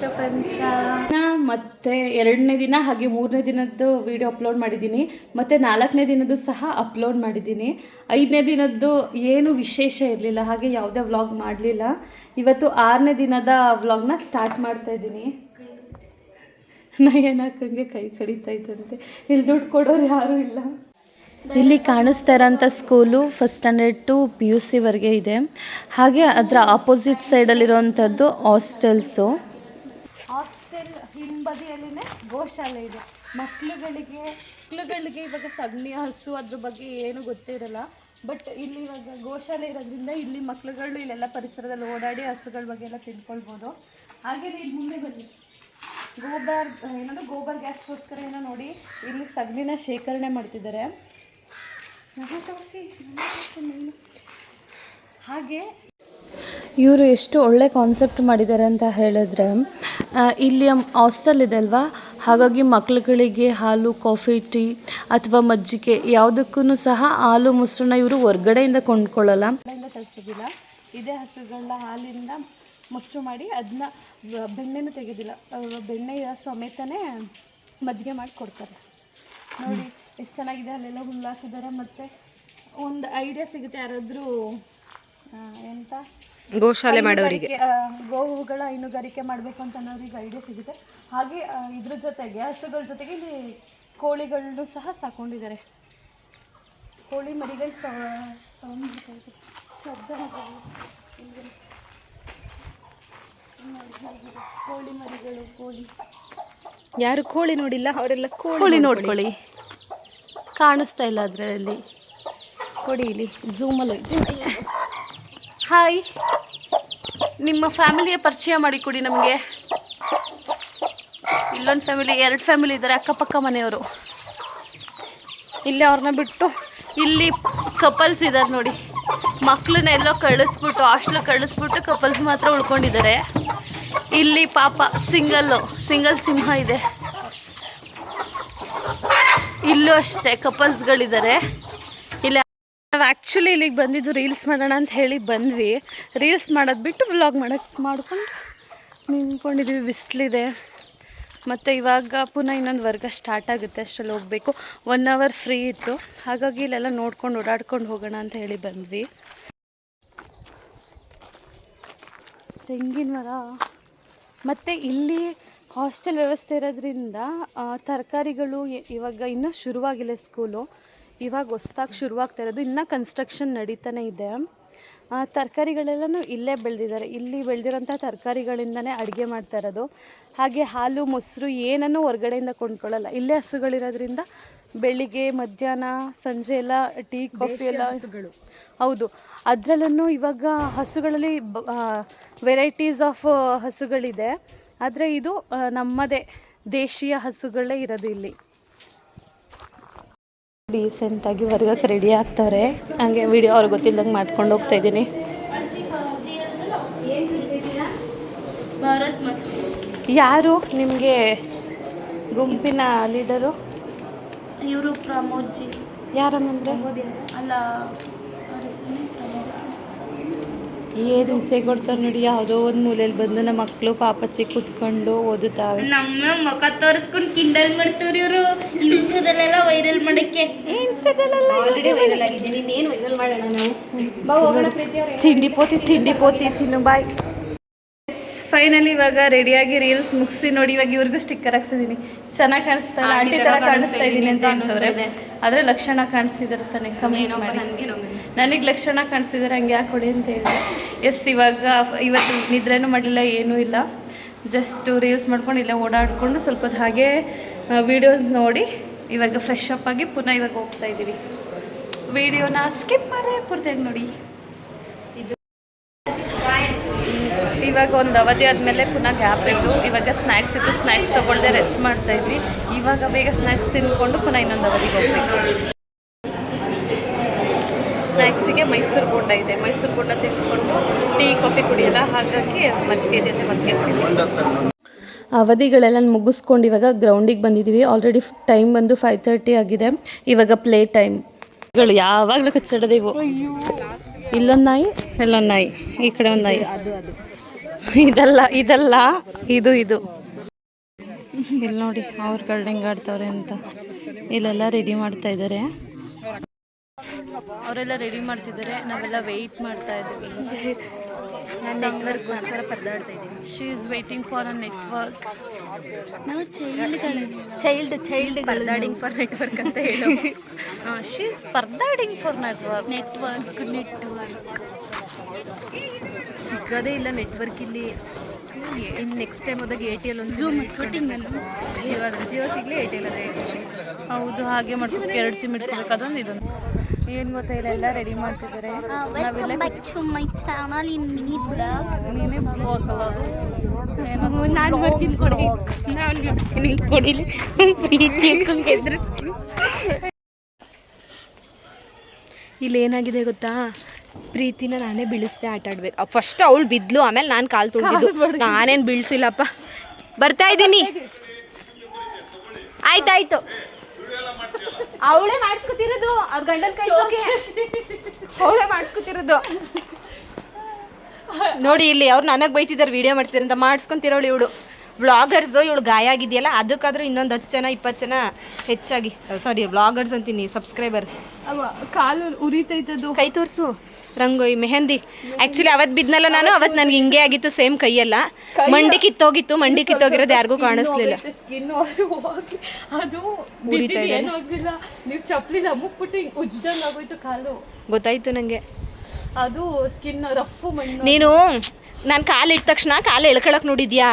ಪ್ರಪಂಚ ಮತ್ತೆ ಎರಡನೇ ದಿನ, ಹಾಗೆ ಮೂರನೇ ದಿನದ್ದು ವಿಡಿಯೋ ಅಪ್ಲೋಡ್ ಮಾಡಿದ್ದೀನಿ. ಮತ್ತೆ ನಾಲ್ಕನೇ ದಿನದ್ದು ಸಹ ಅಪ್ಲೋಡ್ ಮಾಡಿದ್ದೀನಿ. ಐದನೇ ದಿನದ್ದು ಏನು ವಿಶೇಷ ಇರಲಿಲ್ಲ, ಹಾಗೆ ಯಾವುದೇ ವ್ಲಾಗ್ ಮಾಡಲಿಲ್ಲ. ಇವತ್ತು ಆರನೇ ದಿನದ ವ್ಲಾಗ್ನ ಸ್ಟಾರ್ಟ್ ಮಾಡ್ತಾ ಇದ್ದೀನಿ. ನಯನಕ್ಕಂಗೆ ಕೈ ಕಡಿತಾ ಇದ್ದಂತೆ. ಇಲ್ಲಿ ದುಡ್ಡು ಕೊಡೋರು ಯಾರೂ ಇಲ್ಲ. ಇಲ್ಲಿ ಕಾಣಿಸ್ತಾ ಇರೋಂಥ school first standard to P U ಸಿವರೆಗೆ ಇದೆ. ಹಾಗೆ ಅದರ ಆಪೋಸಿಟ್ ಸೈಡಲ್ಲಿರುವಂಥದ್ದು ಹಾಸ್ಟೆಲ್ಸು ಹಾಸ್ಟೆಲ್ ಹಿಂಬದಿಯಲ್ಲಿನೇ ಗೋಶಾಲೆ ಇದೆ. ಮಕ್ಕಳುಗಳಿಗೆ ಮಕ್ಕಳುಗಳಿಗೆ ಇವಾಗ ಸಗಣಿ ಹಸು ಅದ್ರ ಬಗ್ಗೆ ಏನು ಗೊತ್ತಿರಲ್ಲ. ಬಟ್ ಇಲ್ಲಿ ಇವಾಗ ಗೋಶಾಲೆ ಇರೋದ್ರಿಂದ ಇಲ್ಲಿ ಮಕ್ಕಳುಗಳು ಇಲ್ಲೆಲ್ಲ ಪರಿಸರದಲ್ಲಿ ಓಡಾಡಿ ಹಸುಗಳ ಬಗ್ಗೆ ಎಲ್ಲ ತಿಳ್ಕೊಳ್ಬೋದು. ಹಾಗೆ ಇಲ್ಲಿ ಮುಂದೆ ಬನ್ನಿ. ಗೋಬರ್ ಏನಂದ್ರೆ ಗೋಬರ್ ಗ್ಯಾಸ್ಗೋಸ್ಕರ ಏನೋ ನೋಡಿ ಇಲ್ಲಿ ಸಗಣಿನ ಶೇಖರಣೆ ಮಾಡ್ತಿದ್ದಾರೆ ನನ್ನ ತೋರಿಸಿ, ನನ್ನ ತೋರಿಸಿ ನೀನು. ಹಾಗೆ ಇವರು ಎಷ್ಟು ಒಳ್ಳೆ ಕಾನ್ಸೆಪ್ಟ್ ಮಾಡಿದ್ದಾರೆ ಅಂತ ಹೇಳಿದ್ರೆ ಇಲ್ಲಿ ಹಾಸ್ಟೆಲ್ ಇದೆ ಅಲ್ವಾ? ಹಾಗಾಗಿ ಮಕ್ಳುಗಳಿಗೆ ಹಾಲು ಕಾಫಿ ಟೀ ಅಥವಾ ಮಜ್ಜಿಗೆ ಯಾವುದಕ್ಕೂ ಸಹ ಹಾಲು ಮೊಸರನ್ನ ಇವರು ಹೊರ್ಗಡೆಯಿಂದ ಕೊಂಡ್ಕೊಳ್ಳಲ್ಲ. ತರಿಸೋದಿಲ್ಲ ಇದೇ ಹಸುಗಳನ್ನ ಹಾಲಿಂದ ಮೊಸರು ಮಾಡಿ ಅದನ್ನ ಬೆಣ್ಣೆನೂ ತೆಗೆದಿಲ್ಲ. ಬೆಣ್ಣೆಯ ಸಮೇತನೇ ಮಜ್ಜಿಗೆ ಮಾಡಿ ಕೊಡ್ತಾರೆ. ನೋಡಿ. ಎಷ್ಟು ಚೆನ್ನಾಗಿದೆ ಅಲ್ಲೆಲ್ಲ ಹುಲ್ಲು ಹಾಕಿದ್ದಾರೆ ಮತ್ತು ಒಂದು ಐಡಿಯಾ ಸಿಗುತ್ತೆ ಯಾರಾದರೂ ಎಂತ? ಗೋಶಾಲೆ ಮಾಡೋರಿಗೆ. ಗೋವುಗಳ ಹೈನುಗಾರಿಕೆ ಮಾಡಬೇಕು ಅಂತ ಅನ್ನೋರಿಗೆ ಐಡಿಯಾ ಸಿಗುತ್ತೆ. ಹಾಗೆ ಇದ್ರ ಜೊತೆಗೆ ಹಸುಗಳ ಜೊತೆಗೆ ಇಲ್ಲಿ ಕೋಳಿಗಳನ್ನು ಸಹ ಸಾಕೊಂಡಿದ್ದಾರೆ. ಕೋಳಿ ಮರಿಗಳು ಶಬ್ದ. ಕೋಳಿ ಮರಿಗಳು ಕೋಳಿ. ಯಾರು ಕೋಳಿ ನೋಡಿಲ್ಲ ಅವರೆಲ್ಲ ಕೋಳಿ ನೋಡ್ಕೊಳ್ಳಿ. ಕಾಣಿಸ್ತಾ ಇಲ್ಲ ಅದರಲ್ಲಿ. ಕೊಡಿ ಇಲ್ಲಿ ಝೂಮಲ್ಲಿ ಹಾಯ್ ನಿಮ್ಮ ಫ್ಯಾಮಿಲಿಯ ಪರಿಚಯ ಮಾಡಿ ಕೊಡಿ ನಮಗೆ. ಇಲ್ಲೊಂದು ಫ್ಯಾಮಿಲಿ ಎರಡು ಫ್ಯಾಮಿಲಿ ಇದ್ದಾರೆ, ಅಕ್ಕಪಕ್ಕ ಮನೆಯವರು. ಇಲ್ಲಿ ಅವ್ರನ್ನ ಬಿಟ್ಟು ಇಲ್ಲಿ ಕಪಲ್ಸ್ ಇದ್ದಾರೆ ನೋಡಿ. ಮಕ್ಕಳನ್ನ ಎಲ್ಲೋ ಕಳಿಸ್ಬಿಟ್ಟು ಹಾಸ್ಟ್ಲಿಗೆ ಕಳಿಸ್ಬಿಟ್ಟು ಕಪಲ್ಸ್ ಮಾತ್ರ ಉಳ್ಕೊಂಡಿದ್ದಾರೆ. ಇಲ್ಲಿ ಪಾಪ ಸಿಂಗಲ್ಲು ಸಿಂಗಲ್ ಸಿಂಹ ಇದೆ. ಇಲ್ಲೂ ಅಷ್ಟೇ ಕಪಲ್ಸ್ಗಳಿದ್ದಾರೆ ಇಲ್ಲ. ನಾವು ಆ್ಯಕ್ಚುಲಿ ಇಲ್ಲಿಗೆ ಬಂದಿದ್ದು ರೀಲ್ಸ್ ಮಾಡೋಣ ಅಂತ ಹೇಳಿ ಬಂದ್ವಿ. ರೀಲ್ಸ್ ಮಾಡೋದು ಬಿಟ್ಟು ವ್ಲಾಗ್ ಮಾಡೋಕ್ಕೆ ಮಾಡ್ಕೊಂಡು ನಿಂತ್ಕೊಂಡಿದ್ದೀವಿ ಬಿಸಿಲಿದೆ. ಮತ್ತು ಇವಾಗ ಪುನಃ ಇನ್ನೊಂದು ವರ್ಗ ಸ್ಟಾರ್ಟ್ ಆಗುತ್ತೆ, ಅಷ್ಟರಲ್ಲಿ ಹೋಗಬೇಕು. ಒನ್ ಅವರ್ ಫ್ರೀ ಇತ್ತು. ಹಾಗಾಗಿ ಇಲ್ಲೆಲ್ಲ ನೋಡ್ಕೊಂಡು ಓಡಾಡ್ಕೊಂಡು ಹೋಗೋಣ ಅಂತ ಹೇಳಿ ಬಂದ್ವಿ. ತೆಂಗಿನ ಮರ. ಮತ್ತು ಇಲ್ಲಿ ಹಾಸ್ಟೆಲ್ ವ್ಯವಸ್ಥೆ ಇರೋದ್ರಿಂದ ತರಕಾರಿಗಳು ಇವಾಗ ಇನ್ನೂ ಶುರುವಾಗಿಲ್ಲ ಸ್ಕೂಲು. ಇವಾಗ ಹೊಸ್ದಾಗಿ ಶುರುವಾಗ್ತಾ ಇರೋದು. ಇನ್ನೂ ಕನ್ಸ್ಟ್ರಕ್ಷನ್ ನಡೀತಾನೆ ಇದೆ. ತರಕಾರಿಗಳೆಲ್ಲನೂ ಇಲ್ಲೇ ಬೆಳೆದಿದ್ದಾರೆ. ಇಲ್ಲಿ ಬೆಳೆದಿರೋಂಥ ತರಕಾರಿಗಳಿಂದನೇ ಅಡುಗೆ ಮಾಡ್ತಾ ಇರೋದು. ಹಾಗೆ ಹಾಲು ಮೊಸರು ಏನನ್ನೂ ಹೊರಗಡೆಯಿಂದ ಕೊಂಡ್ಕೊಳ್ಳಲ್ಲ. ಇಲ್ಲೇ ಹಸುಗಳಿರೋದ್ರಿಂದ ಬೆಳಿಗ್ಗೆ ಮಧ್ಯಾಹ್ನ ಸಂಜೆ ಎಲ್ಲ ಟೀ ಕಾಫಿ ಎಲ್ಲ ಹೌದು. ಅದರಲ್ಲೂ ಇವಾಗ ಹಸುಗಳಲ್ಲಿ ವೆರೈಟೀಸ್ ಆಫ್ ಹಸುಗಳಿದೆ. ಆದರೆ ಇದು ನಮ್ಮದೇ ದೇಶೀಯ ಹಸುಗಳೇ ಇರೋದು ಇಲ್ಲಿ. ರೀಸೆಂಟಾಗಿ ವರ್ಗಕ್ಕೆ ರೆಡಿ ಆಗ್ತವ್ರೆ. ಹಂಗೆ ವಿಡಿಯೋ ಅವ್ರಿಗೆ ಗೊತ್ತಿಲ್ಲದಂಗೆ ಮಾಡ್ಕೊಂಡು ಹೋಗ್ತಾ ಇದ್ದೀನಿ. ಯಾರು ನಿಮಗೆ ಗುಂಪಿನ ಲೀಡರು ಇವರು ಪ್ರಮೋದ್ಜಿ. ಯಾರನ್ನಂದ್ರೆ ಅಲ್ಲ ಏನು ಹಿಂಸೆ ಕೊಡ್ತಾರೆ ನೋಡಿ ಯಾವುದೋ ಒಂದು ಮೂಲೆಯಲ್ಲಿ ಬಂದು ನಮ್ಮ ಮಕ್ಕಳು ಪಾಪಚ್ಚಿ ಕುತ್ಕೊಂಡು ಓದುತ್ತಾವೆ. ನಮ್ಮ ಮುಖ ತೋರಿಸ್ಕೊಂಡು ಕಿಂಡಲ್ ಮಾಡ್ತೀವ್ರಿ ಇವರು. ಇನ್ಸ್ಟಾದಲ್ಲೆಲ್ಲ ವೈರಲ್ ಮಾಡಕ್ಕೆ. ಆಲ್ರೆಡಿ ವೈರಲ್ ಆಗಿದೆ ನೀನೇನು ವೈರಲ್ ಮಾಡೋಣ ನಾವು? ಬಾ ಹೋಗೋಣ ಪ್ರೀತಿ ಅವ್ರೆ. ತಿಂಡಿ ಪೋತಿ ತಿಂಡಿ ಪೋತಿ ತಿನ್ನು ಬಾಯ್ ಫೈನಲಿ ಇವಾಗ ರೆಡಿಯಾಗಿ ರೀಲ್ಸ್ ಮುಗಿಸಿ ನೋಡಿ ಇವಾಗ ಇವ್ರಿಗೂ ಸ್ಟಿಕ್ಕರ್ ಹಾಕ್ಸಿದೀನಿ. ಚೆನ್ನಾಗಿ ಕಾಣಿಸ್ತಾ ಇಲ್ಲ ಆಂಟಿ ಥರ ಕಾಣಿಸ್ತಾ ಇದ್ದೀನಿ ಅಂತ ಹೇಳ್ತವ್ರೆ ಆದ್ರೆ ಲಕ್ಷಣ ಕಾಣಿಸ್ತಿದ್ದಾರೆ ತಾನೆ ಕಮೆಂಟ್ ಮಾಡಿ. ನನಗೆ ಲಕ್ಷಣ ಕಾಣಿಸ್ತಿದ್ದಾರೆ ಹಂಗೆ ಕೊಡಿ ಅಂತ ಹೇಳಿದೆ. ಎಸ್ ಇವಾಗ, ಇವತ್ತು ನಿದ್ರೆನೂ ಮಾಡಲಿಲ್ಲ, ಏನೂ ಇಲ್ಲ. ಜಸ್ಟು ರೀಲ್ಸ್ ಮಾಡ್ಕೊಂಡು ಇಲ್ಲ ಓಡಾಡಿಕೊಂಡು ಸ್ವಲ್ಪ ಹಾಗೆ ವೀಡಿಯೋಸ್ ನೋಡಿ ಇವಾಗ ಫ್ರೆಶ್ ಅಪ್ ಆಗಿ ಪುನಃ ಇವಾಗ ಹೋಗ್ತಾ ಇದ್ದೀವಿ. ವಿಡಿಯೋನ ಸ್ಕಿಪ್ ಮಾಡಿದೆ ಪೂರ್ತಿಯಾಗಿ ನೋಡಿ. ಇವಾಗ ಒಂದು ಅವಧಿ ಆದಮೇಲೆ ಪುನಃ ಗ್ಯಾಪ್ ಇತ್ತು. ಇವಾಗ ಸ್ನ್ಯಾಕ್ಸ್ ಇತ್ತು ಸ್ನ್ಯಾಕ್ಸ್ ತೊಗೊಳ್ದೆ ರೆಸ್ಟ್ ಮಾಡ್ತಾ ಇದ್ವಿ. ಇವಾಗ ಬೇಗ ಸ್ನ್ಯಾಕ್ಸ್ ತಿಂದ್ಕೊಂಡು ಪುನಃ ಇನ್ನೊಂದು ಅವಧಿಗೆ ಹೋಗ್ಬೇಕು. ಸ್ನ್ಯಾಕ್ಸಿಗೆ ಮೈಸೂರು ಬೋಂಡ ಇದೆ. ಮೈಸೂರು ಬೋಂಡ ತಿಂದ್ಕೊಂಡು ಟೀ ಕಾಫಿ ಕುಡಿಯಲ್ಲ. ಹಾಗಾಗಿ ಮಜ್ಜಿಗೆ ಇದೆ ಅಂತ ಮಜ್ಜಿಗೆ ಅವಧಿಗಳೆಲ್ಲ ಮುಗಿಸ್ಕೊಂಡು ಇವಾಗ ಗ್ರೌಂಡಿಗೆ ಬಂದಿದ್ದೀವಿ. ಆಲ್ರೆಡಿ ಟೈಮ್ ಬಂದು ಫೈವ್ ತರ್ಟಿ ಆಗಿದೆ. ಇವಾಗ ಪ್ಲೇ ಟೈಮ್ಗಳು ಯಾವಾಗಲೂ ಕಚ್ಚಾಡೋದೇ ಇವು. ಇಲ್ಲೊಂದು ನಾಯಿ ಇಲ್ಲೊಂದು ನಾಯಿ. ಈ ಕಡೆ ಒಂದು ನಾಯಿ. ಇದಲ್ಲ ಇದಲ್ಲ ಇದು ಇದು. ಇಲ್ಲಿ ನೋಡಿ ಅವ್ರ ಹೆಂಗೆ ಆಡ್ತವ್ರೆ ಅಂತ. ಇಲ್ಲೆಲ್ಲ ರೆಡಿ ಮಾಡ್ತಾ ಇದ್ದಾರೆ ಅವರೆಲ್ಲ ರೆಡಿ ಮಾಡ್ತಿದ್ದಾರೆ. ನಾವೆಲ್ಲ ವೆಯ್ಟ್ ಮಾಡ್ತಾ ಇದ್ದೀವಿ. ನಾನು ನೆಟ್ವರ್ಕ್ಗೋಸ್ಕರ ಪರದಾಡ್ತಾ ಇದ್ದೀನಿ. She is waiting for a network ನಾವು ಚೈಲ್ಡ್ ಚೈಲ್ಡ್ ಚೈಲ್ಡ್ ಪರದಾಡಿಂಗ್ ಫಾರ್ ನೆಟ್ವರ್ಕ್ ಅಂತ ಹೇಳಿ. ಶಿ ಇಸ್ ಪರದಾಡಿಂಗ್ ಫಾರ್ ನೆಟ್ವರ್ಕ್ ನೆಟ್ವರ್ಕ್ ನೆಟ್ವರ್ಕ್ ಸಿಗೋದೇ ಇಲ್ಲ ನೆಟ್ವರ್ಕ್ ಇಲ್ಲಿ. ಇನ್ನು ನೆಕ್ಸ್ಟ್ ಟೈಮ್ ಹೋದಾಗ ಎ ಟಿ ಎಲ್ ಒಂದು ಝೂಮ್ ಜಿಯೋ ಜಿಯೋ ಸಿಗಲಿ ಎ ಟಿ ಎಲ್ ಅದೇ ಹೌದು ಹಾಗೆ ಮಾಡ್ಕೊಂಡು ಎರಡು ಸಿಮ್ ಇಟ್ಕೋಬೇಕಾದೊಂದು ಇದೊಂದು. ಏನು ಗೊತ್ತಾ ಇಲ್ಲೆಲ್ಲ ರೆಡಿ ಮಾಡ್ತಿದ್ದಾರೆ. ನಾವೆಲ್ಲ ಬ್ಲಾಗ್ ಅಲ್ಲ ಅದು ನಾನು ಬರ್ತೀನಿ ಕೊಡಿ ನಾನು ಬರ್ತೀನಿ ಕೊಡಿಲಿ ಪ್ರೀತಿ ಎದುರಿಸ್ತೀನಿ ಇಲ್ಲಿ ಏನಾಗಿದೆ ಗೊತ್ತಾ? ಪ್ರೀತಿನ ನಾನೇ ಬೀಳಿಸ್ದೆ ಆಟ ಆಡ್ಬೇಕು. ಫಸ್ಟ್ ಅವಳು ಬಿದ್ಲು ಆಮೇಲೆ ನಾನು ಕಾಲು ತುಳಿದಿದ್ದು. ನಾನೇನು ಬೀಳ್ಸಿಲ್ಲಪ್ಪ. ಬರ್ತಾ ಇದ್ದೀನಿ. ಆಯ್ತಾಯ್ತು. ಅವಳೇ ಮಾಡಿಸ್ಕೊತಿರೋದು. ಅವ್ರ ಗಂಡನ ಕಳ್ಸೋಕೆ ಅವಳೇ ಮಾಡಿಸ್ಕೊತಿರೋದು. ನೋಡಿ ಇಲ್ಲಿ, ಅವ್ರು ನನಗೆ ಬೈತಿದ್ದಾರೆ ವಿಡಿಯೋ ಮಾಡ್ತಿದ್ದಾರೆ ಅಂತ. ಮಾಡಿಸ್ಕೊಂತಿರೋಳು ಇವಳು. ವ್ಲಾಗರ್ಸು ಇವಳು ಗಾಯ ಆಗಿದೆಯಲ್ಲ ಅದಕ್ಕಾದ್ರೂ ಇನ್ನೊಂದು ಹತ್ತು ಜನ ಇಪ್ಪತ್ತು ಜನ ಹೆಚ್ಚಾಗಿ ಸಾರಿ ವ್ಲಾಗರ್ಸ್ ಅಂತೀನಿ ಸಬ್ಸ್ಕ್ರೈಬರ್ ಕಾಲು ಉರಿತೈತದು. ಕೈ ತೋರಿಸು ರಂಗೋಯಿ ಮೆಹಂದಿ. ಆ್ಯಕ್ಚುಲಿ ಅವತ್ತು ಬಿದ್ನಲ್ಲ ನಾನು ಅವತ್ತು ನನಗೆ ಹಿಂಗೆ ಆಗಿತ್ತು ಸೇಮ್ ಕೈಯೆಲ್ಲ. ಮಂಡಿ ಕಿತ್ತೋಗಿತ್ತು ಮಂಡಿ ಕಿತ್ತೋಗಿರೋದು ಯಾರಿಗೂ ಕಾಣಿಸ್ಲಿಲ್ಲ. ಅದು ಉರಿತಾ ಇದೆ. ನೀವು ಚಪ್ಪಲಿ ನಮ್ಮಕ್ಬಿಟ್ಟು ಹಿಂಗೆ ಉಜ್ದಂಗೆ ಆಗೋಯ್ತು ಕಾಲು. ಗೊತ್ತಾಯ್ತು ನನಗೆ ಅದು ಸ್ಕಿನ್ ರಫ್ ಮಣ್ಣು. ನೀನು ನಾನು ಕಾಲು ಇಟ್ಟ ತಕ್ಷಣ ಕಾಲು ಎಳ್ಕೊಳಕ್ ನೋಡಿದ್ಯಾ?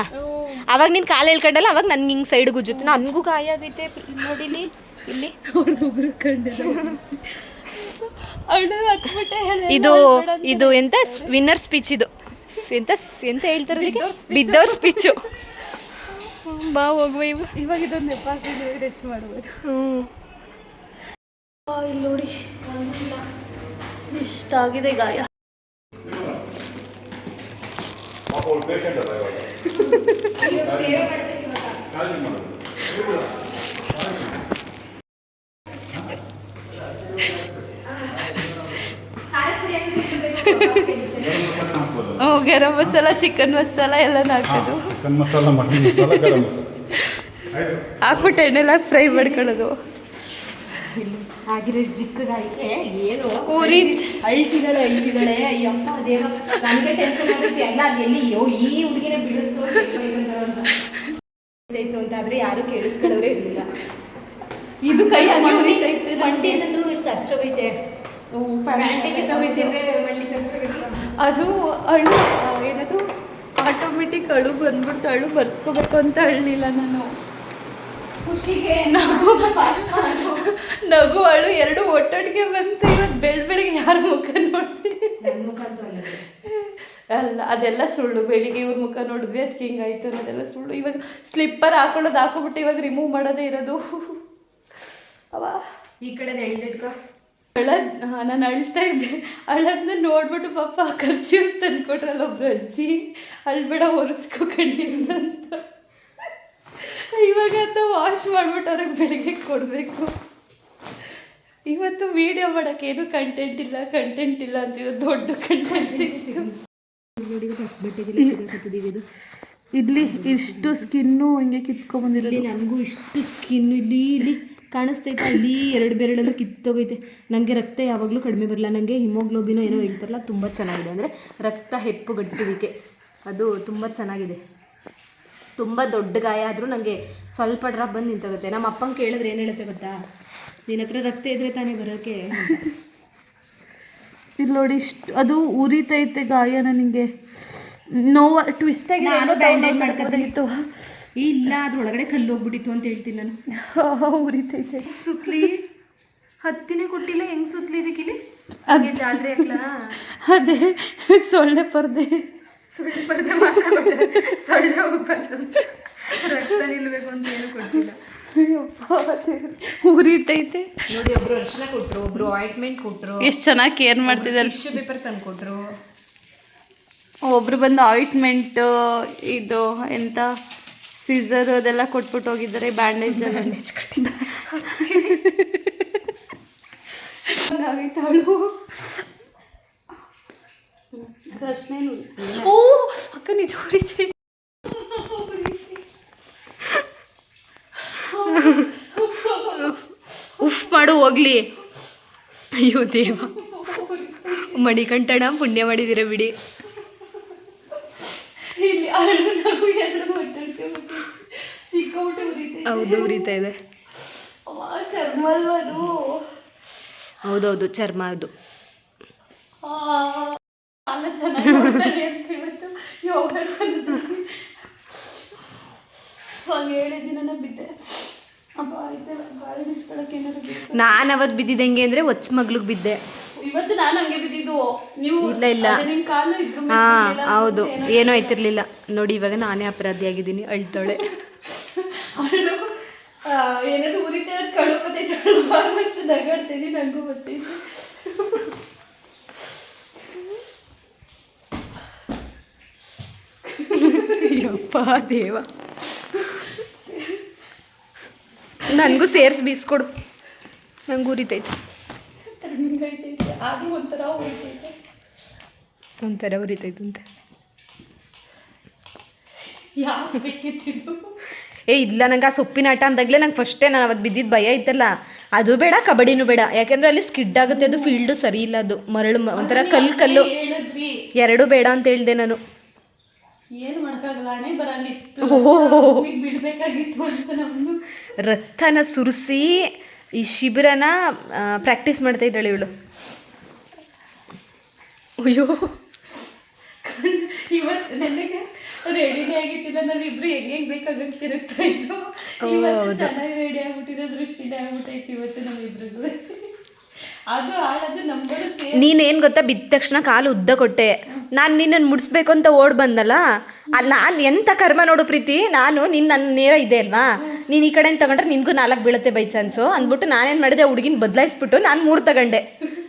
ಅವಾಗ ನೀನು ಕಾಲು ಹೇಳ್ಕೊಂಡಲ್ಲ ಅವಾಗ ನನ್ಗೆ ಹಿಂಗೆ ಸೈಡ್ ಗುಜ್ಜುತ್ತೆ. ನನಗೂ ಗಾಯ ಬಿದ್ದೆ ನೋಡಿಲಿ ಇಲ್ಲಿ. ಇದು ಇದು ಎಂತ ವಿನ್ನರ್ ಸ್ಪೀಚ್ ಇದು. ಎಂತ ಎಂತ ಹೇಳ್ತಾರೆ? ಬಿದ್ದವ್ರ ಸ್ಪೀಚು ಬಾ ಹೋಗುವ. ಇವು ಇವಾಗ ಇದೊಂದು ನೆಪ ಹಾಕಿದ್ರೆ ರೆಸ್ಟ್ ಮಾಡ್ಬೋದು ಹ್ಞೂ ಇಲ್ಲಿ ನೋಡಿ. ಇಷ್ಟಾಗಿದೆ ಗಾಯ. ಹ್ಞೂ ಗರಂ ಮಸಾಲ ಚಿಕನ್ ಮಸಾಲ ಎಲ್ಲ ಹಾಕೋದು ಹಾಕ್ಬಿಟ್ಟು ಎಣ್ಣೆಲ್ಲ ಫ್ರೈ ಮಾಡ್ಕೊಳ್ಳೋದು. ಆಗಿರೋ ಚಿಕ್ಕದಾಗಿ ಏನು? ಉರಿ ಅಳ್ತಿದ್ದಾಳೆ ಅಳ್ತಿದ್ದಾಳೆ ಅಯ್ಯಪ್ಪ ದೇವ ನನಗೆ ಟೆನ್ಷನ್ ಆಗುತ್ತೆ ಎಲ್ಲ ಅದು ಎಲ್ಲಿ ಈ ಹುಡುಗಿನೇ ಬಿಡಿಸ್ತು ಅಂತ. ಆದ್ರೆ ಯಾರು ಕೇಳಿಸ್ಕೊಳ್ಳೋರೇ ಇರಲಿಲ್ಲ. ಇದು ಕೈ ಮಂಡಿ ಮಂಡಿ ಅನ್ನೋದು ಖರ್ಚೋಗೈತೆ. ಪ್ಯಾಂಟಿಗೆ ಕಿತ್ತೋಗೈತೆ ಮಂಡಿ ಖರ್ಚೋಗೈತೆ. ಅದು ಅಳು ಏನಾದ್ರು ಏನದು ಆಟೋಮೆಟಿಕ್ ಅಳು ಬಂದ್ಬಿಡ್ತು ಅಳು ಬರ್ಸ್ಕೋಬೇಕು ಅಂತ ಅಳ್ಳಿಲ್ಲ ನಾನು. ಖುಷಿಗೆ ನಗು ನಗು ಅಳು ಎರಡು ಒಟ್ಟೊಟ್ಟಿಗೆ ಬಂತು ಇವತ್ತು ಬೆಳ್ ಬೆಳಿಗ್ಗೆ ಯಾರ ಮುಖ ನೋಡ್ತೀವಿ ಅಂತೂ ಅಲ್ಲ ಅದೆಲ್ಲ ಸುಳ್ಳು ಬೆಳಿಗ್ಗೆ ಇವ್ರ ಮುಖ ನೋಡಿದ್ವಿ ಅದಕ್ಕೆ ಹಿಂಗಾಯ್ತು ಅನ್ನೋದೆಲ್ಲ ಸುಳ್ಳು. ಇವಾಗ ಸ್ಲಿಪ್ಪರ್ ಹಾಕೊಳ್ಳೋದು ಹಾಕೋಬಿಟ್ಟು ಇವಾಗ ರಿಮೂವ್ ಮಾಡೋದೇ ಇರೋದು. ಅವ. ಈ ಕಡೆ ಎಳ್ದಿಟ್ಕೋ. ಅಳದ್ ನಾನು ಅಳ್ತಾ ಇದ್ದೆ. ಅಳದ್ನ ನೋಡ್ಬಿಟ್ಟು ಪಾಪ ಖರ್ಚು ತಂದ್ಕೊಟ್ರಲ್ಲ ಒಬ್ರು ಅಜ್ಜಿ. ಅಳ್ಬೇಡ ಒರೆಸ್ಕೊ ಕಣ್ಣೀರ್ನ ಅಂತ ಇವಾಗ ಅಂತ ವಾಶ್ ಮಾಡ್ಬಿಟ್ಟು ಅವ್ರಿಗೆ ಬೆಳಗ್ಗೆ ಕೊಡಬೇಕು. ಇವತ್ತು ವಿಡಿಯೋ ಮಾಡೋಕ್ಕೆ ಏನು ಕಂಟೆಂಟ್ ಇಲ್ಲ ಕಂಟೆಂಟ್ ಇಲ್ಲ ಅಂತಿದ್ರು ದೊಡ್ಡ ಕಂಟೆಂಟ್ ಸಿಕ್ತು. ಇಲ್ಲಿ ಇಷ್ಟು ಸ್ಕಿನ್ನು ಹಿಂಗೆ ಕಿತ್ಕೊಂಡ್ಬಂದಿರಲಿ ನನಗೂ ಇಷ್ಟು ಸ್ಕಿನ್ ಇಲ್ಲಿ ಇಲ್ಲಿ ಕಾಣಿಸ್ತೈತೆ ಇಲ್ಲಿ ಎರಡು ಬೆರಳಲ್ಲೂ ಕಿತ್ತೋಗೈತೆ. ನನಗೆ ರಕ್ತ ಯಾವಾಗಲೂ ಕಡಿಮೆ ಬರಲ್ಲ. ನನಗೆ ಹಿಮೋಗ್ಲೋಬಿನ್ ಏನೋ ಹೇಳ್ತಾರಲ್ಲ ತುಂಬ ಚೆನ್ನಾಗಿದೆ. ಅಂದರೆ ರಕ್ತ ಹೆಪ್ಪುಗಟ್ಟುವಿಕೆ. ಅದು ತುಂಬ ಚೆನ್ನಾಗಿದೆ. ತುಂಬ ದೊಡ್ಡ ಗಾಯ ಆದರೂ ನನಗೆ ಸ್ವಲ್ಪ ಡ್ರಾಪ್ ಬಂದು ನಿಂತೋಗುತ್ತೆ. ನಮ್ಮ ಅಪ್ಪಂಗೆ ಕೇಳಿದ್ರೆ ಏನು ಹೇಳುತ್ತೆ ಗೊತ್ತಾ? ನಿನ್ನ ಹತ್ರ ರಕ್ತ ಇದ್ರೆ ತಾನೇ ಬರೋಕೆ? ಇಲ್ಲಿ ನೋಡಿ ಇಷ್ಟು ಅದು ಉರಿತೈತೆ ಗಾಯ ನನಗೆ ನೋವ ಟ್ವಿಸ್ಟ್ ಆಗಿ ನಾನು ಬ್ಯಾಂಡೇಜ್ ಒಳಗಡೆ ಇಲ್ಲ ಅದ್ರೊಳಗಡೆ ಕಲ್ಲು ಹೋಗ್ಬಿಟ್ಟಿತ್ತು ಅಂತ ಹೇಳ್ತೀನಿ ನಾನು. ಉರಿತೈತೆ. ಸುತ್ತಲಿ ಹತ್ತಿನೇ ಕೊಟ್ಟಿಲ್ಲ ಹೆಂಗ್ ಸುತ್ತಲಿ ಇದಕ್ಕಿಲ್ಲಿ? ಹಾಗೆ ಜಾತ್ರೆ ಅದೇ ಸೊಳ್ಳೆ ಪರ್ದೆ. ಸೊಳ್ಳೆ ಪರ್ದೆ ಮಾತಾಡ್ಬಿಟ್ಟೆ. ಸೊಳ್ಳೆ ಹೋಗ್ಬಾರ್ದು ರಕ್ತ ನಿಲ್ಬೇಕು ಅಂತ ಏನು. ಉರಿತೈತೆ. ನೋಡಿ ಒಬ್ರು ಅರ್ಶನ ಕೊಟ್ರು ಒಬ್ರು ಆಯಿಂಟ್ಮೆಂಟ್ ಕೊಟ್ರು. ಎಷ್ಟು ಚೆನ್ನಾಗಿ ಕೇರ್ ಮಾಡ್ತಿದ್ದಾರೆ. ಟಿಶ್ಯೂ ಪೇಪರ್ ತಂದು ಕೊಟ್ರು. ಒಬ್ರು ಬಂದು ಆಯಿಂಟ್ಮೆಂಟ್ ಇದು ಎಂತ ಸೀಸರ್ ಅದೆಲ್ಲ ಕೊಟ್ಬಿಟ್ಟು ಹೋಗಿದ್ದಾರೆ ಬ್ಯಾಂಡೇಜ್ ಬ್ಯಾಂಡೇಜ್ ಕಟ್ಟಿದ್ದಾರೆ. ನಾವಿತಾಳು ಪ್ರಶ್ನೆನೂ ಓ ಅಕ್ಕ ನಿಜ ಉರಿತೈತೆ ಉಫ್ ಮಾಡು ಹೋಗ್ಲಿ. ಅಯ್ಯೋ ದೇವ. ಮಣಿಕಂಠಣ ಪುಣ್ಯ ಮಾಡಿದಿರ ಬಿಡಿ. ಹೌದು ಉರಿತಾ ಇದೆ ಹೌದೌದು ಚರ್ಮ ಅದು. ನಾನು ಅವತ್ತು ಹೆಂಗೆ ಅಂದರೆ ಒಚ್ಚ ಮಗ್ಳಿಗೆ ಬಿದ್ದೆ. ಇವತ್ತು ನಾನು ಹಂಗೆ ಬಿದ್ದಿದ್ದು. ನೀವು ಇಲ್ಲ, ಇಲ್ಲ. ಹಾಂ ಹೌದು. ಏನೋ ಆಯ್ತಿರ್ಲಿಲ್ಲ. ನೋಡಿ ಇವಾಗ ನಾನೇ ಅಪರಾಧಿ ಆಗಿದ್ದೀನಿ. ಅಳ್ತಾಳೆ. ಏನಾದ್ರು ಉರಿತಾ ನಗಾಡ್ತೀನಿ ನಂಗೂ ಬರ್ತೈತೆ ಅಯ್ಯಪ್ಪ ದೇವ. ನನಗೂ ಸೇರಿಸಿ ಬೀಸ್ಕೊಡು. ನಂಗೆ ಉರಿತೈತೆ. ಒಂಥರ ಉರಿತೈತೆ ಅಂತ. ಏ ಇಲ್ಲ ನಂಗೆ ಆ ಸೊಪ್ಪಿನ ಆಟ ಅಂದಾಗಲೇ ನಂಗೆ ಫಸ್ಟೇ ನಾನು ಅವತ್ತು ಬಿದ್ದಿದ್ದು ಭಯ ಇತ್ತಲ್ಲ ಅದು ಬೇಡ ಕಬಡ್ಡಿನೂ ಬೇಡ. ಯಾಕೆಂದ್ರೆ ಅಲ್ಲಿ ಸ್ಕಿಡ್ ಆಗುತ್ತೆ ಅದು ಫೀಲ್ಡು ಸರಿ ಇಲ್ಲ ಅದು. ಮರಳು ಮ- ಒಂಥರ ಕಲ್ಲು ಕಲ್ಲು. ಎರಡೂ ಬೇಡ ಅಂತ ಹೇಳ್ದೆ ನಾನು. ಏನು ಮಾಡೋಕ್ಕಾಗಲ್ಲ ಹಣೆ ಬರಲಿತ್ತು ಬಿಡಬೇಕಾಗಿತ್ತು ಅಂತ ನಮ್ಮದು ರಕ್ತನ ಸುರಿಸಿ ಈ ಶಿಬಿರನ ಪ್ರಾಕ್ಟೀಸ್ ಮಾಡ್ತಾ ಇದ್ದಾಳೆ ಇವಳು. ಅಯ್ಯೋ. ಇವತ್ತು ನನಗೆ ರೆಡಿನೇ ಆಗಿತ್ತಿಲ್ಲ ನಾವಿಬ್ರು ಹೆಂಗೆ ಹೆಂಗೆ ಬೇಕಾಗಂಗೆ ತಿರುಗ್ತಾ ಇದ್ದು ರೆಡಿ ಆಗ್ಬಿಟ್ಟಿರೋ ದೃಷ್ಟಿನೇ ಆಗ್ಬಿಟ್ಟೈತಿ ಇವತ್ತು ನಮ್ಮಿಬ್ರಿಗೂ. ಅದು ಆಡೋದು ನಂಬರು ಸೇಮ್ ನೀನೇನು ಗೊತ್ತಾ? ಬಿದ್ದ ತಕ್ಷಣ ಕಾಲು ಉದ್ದ ಕೊಟ್ಟೆ. ನಾನು ನಿನ್ನನ್ನು ಮುಡಿಸ್ಬೇಕು ಅಂತ ಓಡ್ ಬಂದಲ್ಲ ನಾನು ಎಂಥ ಕರ್ಮ ನೋಡು ಪ್ರೀತಿ? ನಾನು ನಿನ್ನ ನನ್ನ ನೇರ ಇದೆ ಅಲ್ವಾ? ನೀನು ಈ ಕಡೆಯಿಂದ ತಗೊಂಡ್ರೆ ನಿನಗೂ ನಾಲ್ಕು ಬೀಳುತ್ತೆ ಬೈ ಚಾನ್ಸು. ಅಂದ್ಬಿಟ್ಟು ನಾನೇನು ಮಾಡಿದೆ? ಹುಡುಗಿನ ಬದಲಾಯಿಸ್ಬಿಟ್ಟು ನಾನು ಮೂರು ತಗೊಂಡೆ.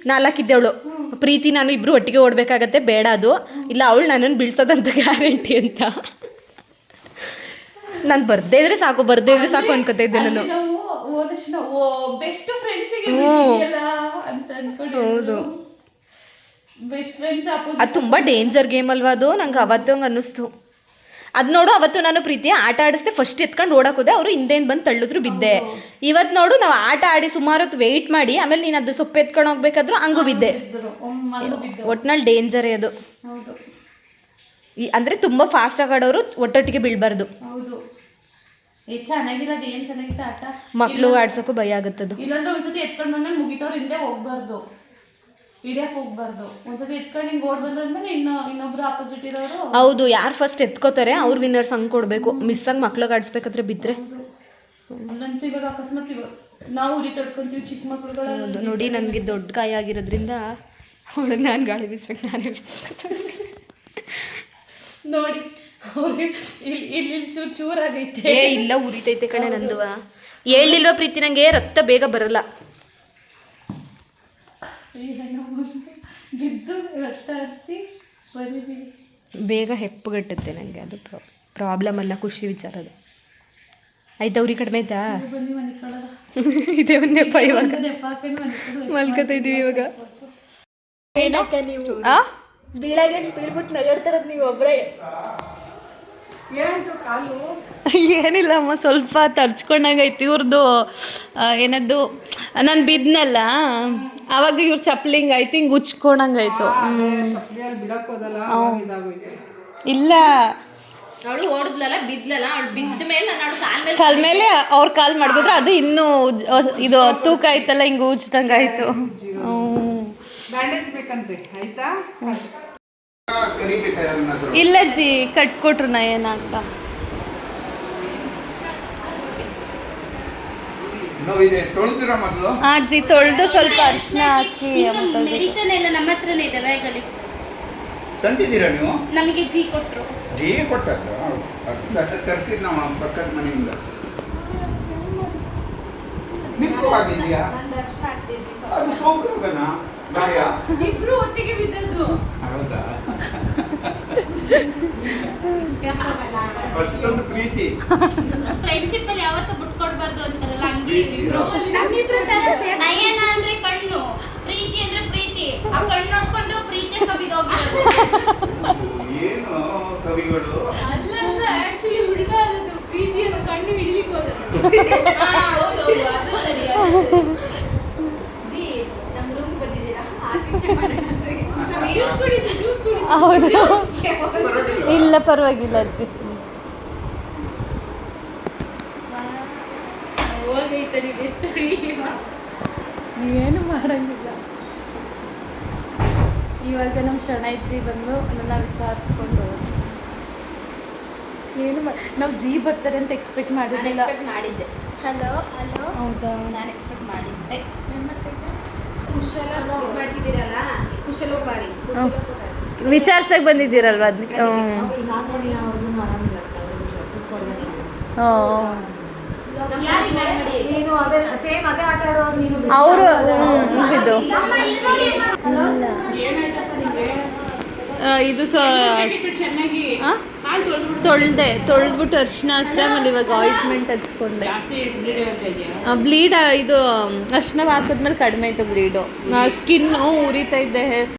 ನಾಲ್ಕಿದ್ದವಳು ಪ್ರೀತಿ ನಾನು ಇಬ್ಬರು ಒಟ್ಟಿಗೆ ಓಡಬೇಕಾಗತ್ತೆ. ಬೇಡ ಅದು. ಇಲ್ಲ ಅವಳು ನನ್ನನ್ನು ಬೀಳ್ಸೋದಂತ ಗ್ಯಾರಂಟಿ ಅಂತ. ನಾನು ಬರ್ದೇ ಇದ್ರೆ ಸಾಕು ಬರ್ದೇ ಇದ್ರೆ ಸಾಕು ಅನ್ಕೋತಾ ಇದ್ದೆ ನಾನು. ಹೋದಷ್ಟು ಓ ಬೆಸ್ಟ್ ಫ್ರೆಂಡ್ಸಿಗೆ ಅಂತ ಅನ್ಕೊಂಡು ಹೌದು. ಬೆಸ್ಟ್ ಫ್ರೆಂಡ್ಸ್ ಅಪೋಸಿಟ್ ಅದು ತುಂಬ ಡೇಂಜರ್ ಗೇಮ್ ಅಲ್ವಾ ಅದು? ನಂಗೆ ಅವತ್ತು ಹಂಗೆ ಅನ್ನಿಸ್ತು. ಅದು ನೋಡು ಅವತ್ತು ನಾನು ಪ್ರೀತಿ ಆಟ ಆಡಿಸ್ದೆ ಫಸ್ಟ್ ಎತ್ಕೊಂಡು ಓಡಕ್ ಹೋದೆ ಅವರು ಹಿಂದೆಯಿಂದ ಬಂದು ತಳ್ಳಿದ್ರು ಬಿದ್ದೆ. ಇವತ್ತು ನೋಡು ನಾವು ಆಟ ಆಡಿ ಸುಮಾರು ಹೊತ್ತು ವೆಯ್ಟ್ ಮಾಡಿ ಆಮೇಲೆ ನೀನು ಅದು ಸೊಪ್ಪು ಎತ್ಕೊಂಡು ಹೋಗ್ಬೇಕಾದ್ರೂ ಹಂಗೂ ಬಿದ್ದೆ. ಒಟ್ನಲ್ಲಿ ಡೇಂಜರೇ ಅದು. ಹೌದು. ಅಂದರೆ ತುಂಬ ಫಾಸ್ಟಾಗಿ ಆಡೋರು ಒಟ್ಟೊಟ್ಟಿಗೆ ಬೀಳ್ಬಾರ್ದು. ಹೌದು. ಚೆನ್ನಾಗಿರೋದು ಏನ್ ಚೆನ್ನಾಗಿತ್ತು ಆಟ? ಮಕ್ಕಳು ಆಡ್ಸೋಕ್ಕೂ ಭಯ ಆಗುತ್ತೆ ಇಲ್ಲಾಂದ್ರೆ ಒಂದ್ಸತಿ ಎತ್ಕೊಂಡು ಬಂದ್ರೆ ಮುಗಿತವ್ರ ಹಿಂದೆ ಹೋಗ್ಬಾರ್ದು. ಹಿಡಿಯಕ್ ಹೋಗ್ಬಾರ್ದು. ಒಂದ್ಸತಿ ಎತ್ಕೊಂಡು ಹಿಂಗ್ ಓಡ್ ಬಂದ್ಮೇಲೆ ಇನ್ನು ಇನ್ನೊಬ್ರು ಆಪೋಸಿಟ್ ಇರೋರು ಹೌದು ಯಾರು ಫಸ್ಟ್ ಎತ್ಕೋತಾರೆ ಅವ್ರ ವಿನ್ನರ್ಸ್ ಹಂಗೆ ಕೊಡಬೇಕು. ಆಗಿ ಮಕ್ಳಿಗೆ ಆಡಿಸ್ಬೇಕಾದ್ರೆ ಬಿದ್ರೆ ಅಲ್ಲಂತೂ ಇವಾಗ ಅಕಸ್ಮಾತ್ ಇವಾಗ ನಾವು ಉರಿ ತಡ್ಕೊಂತೀವಿ ಚಿಕ್ಕ ಮಕ್ಳುಗಳು ನೋಡಿ ನನಗೆ ದೊಡ್ಡ ಕಾಯಿ ಆಗಿರೋದ್ರಿಂದ ಅವಳು ನಾನು ಗಾಳಿ ಬೀಸ್ಬೇಕು ನಾನೇ ಬೀಸ್ಬೇಕು. ನೋಡಿ. ಇಲ್ಲಿ ಇಲ್ಲಿ ಚೂರ್ ಚೂರಾಗೈತೆ. ಏ ಇಲ್ಲ ಉರಿತೈತೆ ಕಣೆ ನಂದುವ. ಹೇಳಿಲ್ವ ಪ್ರೀತಿ ನಂಗೆ? ರಕ್ತ ಬೇಗ ಬರಲ್ಲ. ಈಗ ನಾವು ಬಿದ್ದು ರಕ್ತ ಹರಿಸಿ ಬಂದಿದ್ದೀವಿ ಬೇಗ ಹೆಪ್ಪುಗಟ್ಟುತ್ತೆ ನನಗೆ ಅದು ಪ್ರಾಬ್ಲಮ್ ಅಲ್ಲ ಖುಷಿ ವಿಚಾರ ಅದು. ಆಯ್ತಾ ಉರಿ ಕಡಿಮೆ ಆಯ್ತಾ? ಇದೇ ಒಂದು ನೆಪ ಇವಾಗ. ಮಲ್ಕೋತಾ ಇದೀವಿ ಇವಾಗ. ನೀವು? ಆ? ಬೀಳಾಗೆ ಬೀಳ್ಬಿಟ್ಟು ನಗರ್ತಾರದ್ ನೀವು ಒಬ್ರೇ. ಏನಿಲ್ಲ ಅಮ್ಮ ಸ್ವಲ್ಪ ತರ್ಚ್ಕೊಂಡಂಗೈತಿ ಇವ್ರದ್ದು ಏನದ್ದು ನಾನು ಬಿದ್ನಲ್ಲ ಅವಾಗ ಇವ್ರ ಚಪ್ಲಿಂಗ್ ಐತಿ ಹಿಂಗೆ ಉಚ್ಕೊಂಡಂಗಾಯ್ತು. ಇಲ್ಲ. ಅವಳು ಓಡಿದ್ಲಲ್ಲ ಬಿದ್ಲಲ್ಲ ಅವಳು ಬಿದ್ದ ಮೇಲೆ ನಾನು ಕಾಲ್ ಮೇಲೆ ಕಾಲ್ ಮೇಲೆ ಅವ್ರ ಕಾಲ್ ಮಾಡಿದ್ರೆ ಅದು ಇನ್ನೂ ಇದು ತೂಕ ಐತಲ್ಲ ಹಿಂಗೆ ಬ್ಯಾಂಡೇಜ್ ಬೇಕಂದ್ರೆ ಯಾರನ್ನಾದ್ರೂ ಇಲ್ಲ ಜಿ ಕಟ್ಕೊಟ್ರು ನಾ ಏನಾಗ ನೋವಿದೆ ತೊಳೆದಿರ ಮೊದಲು? ಆ ಜಿ ತೊಳೆದು ಸ್ವಲ್ಪ ಅರಿಶಿನ ಹಾಕಿ ಮೆಡಿಸನ್ ಎಲ್ಲ ನಮ್ಮ ಹತ್ರನೇ ಇದೆ ಬ್ಯಾಗಲ್ಲಿ. ತಂದಿದ್ದೀರಾ ನೀವು? ನಮಗೆ ಜಿ ಕೊಟ್ರು. ಜೀ ಕೊಟ್ಟದ್ದು ಅದು ತರಿಸಿದ್ ನಾವು ಪಕ್ಕದ ಮನೆಯಿಂದ. ನಿಮ್ಗೂ ಆಗಿದೆಯಾ ಅದು ಸೋಕ್ರೋಗನ ಗಾಯ? ಇಬ್ರು ಒಟ್ಟಿಗೆ ಬಿದ್ದದ್ದು. ಹೌದಾ? ಅಷ್ಟೊಂದು ಪ್ರೀತಿ. ಫ್ರೆಂಡ್ಶಿಪ್ ಅಲ್ಲಿ ಯಾವತ್ತೂ ಬಿಟ್ಕೊಡ್ಬಾರ್ದು ಅಂತಾರಲ್ಲ ಹಂಗೆ ಇವ್ರು. ನಮ್ಮಿಬ್ರು ತರ ನಯನ ಅಂದ್ರೆ ಕಣ್ಣು. ಪ್ರೀತಿ ಅಂದ್ರೆ ಪ್ರೀತಿ. ಆ ಕಣ್ಣು ನೋಡ್ಕೊಂಡು ಪ್ರೀತಿ ಕವಿದೋಗಿರೋದು ಏನು ಕವಿಗಳು. ಅಲ್ಲ ಅಲ್ಲ ಆಕ್ಚುಲಿ ಹುಡುಗ ಅದು ಪ್ರೀತಿಯನ್ನು ಕಣ್ಣು ಹಿಡಿಲಿಕ್ಕೆ ಹೋದ ಹಾ, ಹೌದು ಅದು ಸರಿ ಜಿ ನಮ್ಮ ರೂಮ್ ಬಂದಿದ್ದೀರಾ? ಜ್ಯೂಸ್ ಕುಡಿಸಿ ಜ್ಯೂಸ್ ಹೌದು. ಇಲ್ಲ ಪರವಾಗಿಲ್ಲ ಅಜ್ಜಿ. ಏನು ಮಾಡಂಗಿಲ್ಲ. ಇವಾಗ ನಮ್ಮ ಶರಣೈತಿ ಬಂದು ನನ್ನ ವಿಚಾರಿಸ್ಕೊಂಡು ಏನು ನಾವು ಜಿ ಬರ್ತಾರೆ ಅಂತ ಎಕ್ಸ್ಪೆಕ್ಟ್ ಮಾಡಿರಲಿಲ್ಲ. ಎಕ್ಸ್ಪೆಕ್ಟ್ ಮಾಡಿದ್ದೆ. ಹಲೋ ಹಲೋ ಹೌದಾ? ನಾನು ಎಕ್ಸ್ಪೆಕ್ಟ್ ಮಾಡಿದ್ದೆ. ಕುಶಲ ಮಾಡ್ತಿದ್ದೀರಲ್ಲ? ಕುಶಲೋಪಾರಿ ಕುಶಲೋಪಕಾರಿ ವಿಚಾರ್ಸಕ್ಕೆ ಬಂದಿದ್ದೀರಲ್ವ ಅದಕ್ಕೆ ಯಾರಿಗೆ ಮಾಡಿ ನೀನು ಅದೇ ಸೇಮ್ ಅದೇ ಆಟ ಆಡೋರು ನೀನು ಅವರು ಇಲ್ಲಿ ಇದು. ಸೊ ತೊಳ್ದೆ ತೊಳೆದ್ಬಿಟ್ಟು ಅರ್ಶಿನ ಹಾಕ್ತೆ ಆಮೇಲೆ ಇವಾಗ ಆಯಿಂಟ್ಮೆಂಟ್ ಹಚ್ಕೊಂಡೆ. ಬ್ಲೀಡ್ ಇದು ಅರ್ಶಿನ ಹಾಕಿದ್ಮೇಲೆ ಕಡಿಮೆ ಆಯಿತು ಬ್ಲೀಡು ಸ್ಕಿನ್ನು ಉರಿತಾ ಇದ್ದೆ.